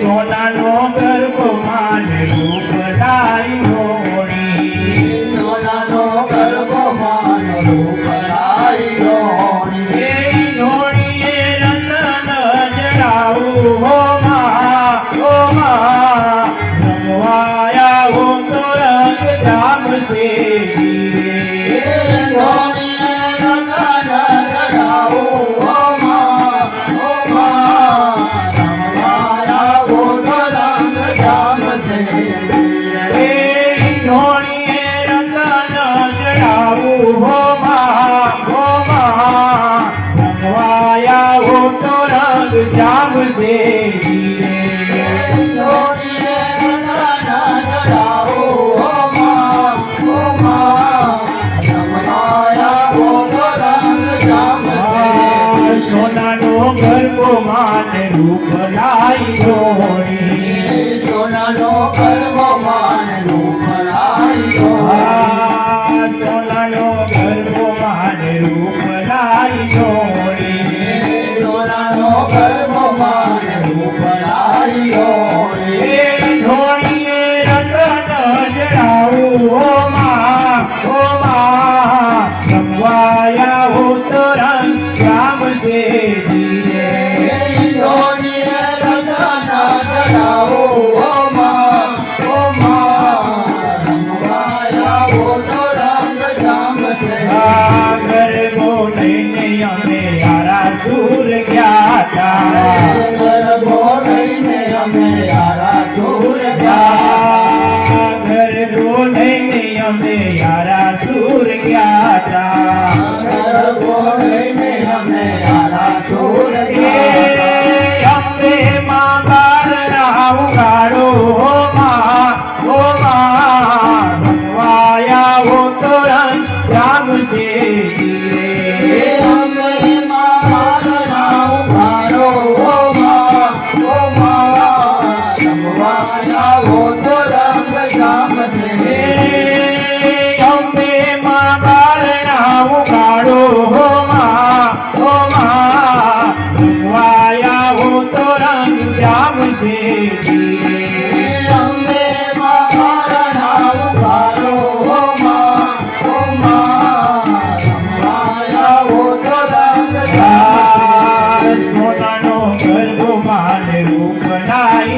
સોનાનો રૂપ લાઈ જોડી સોનાનો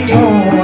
લાઈ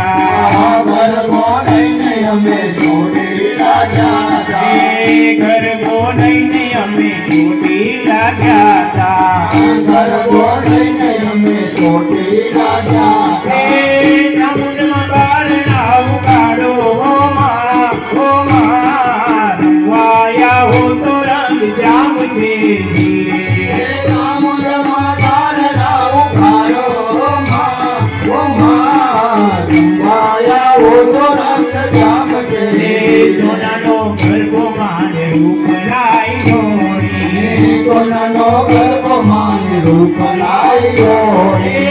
લાયો રૂપ લાયો રે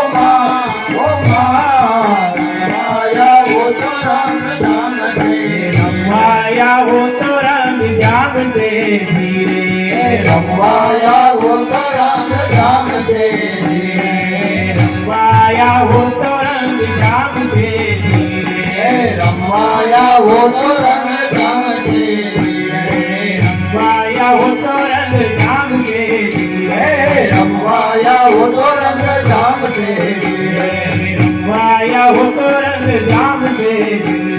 રંગવાયા હો તો રંગ જામ છે રંગવાયા હો તો રંગ જામ છે રંગવાયા હો રંગ જામ છે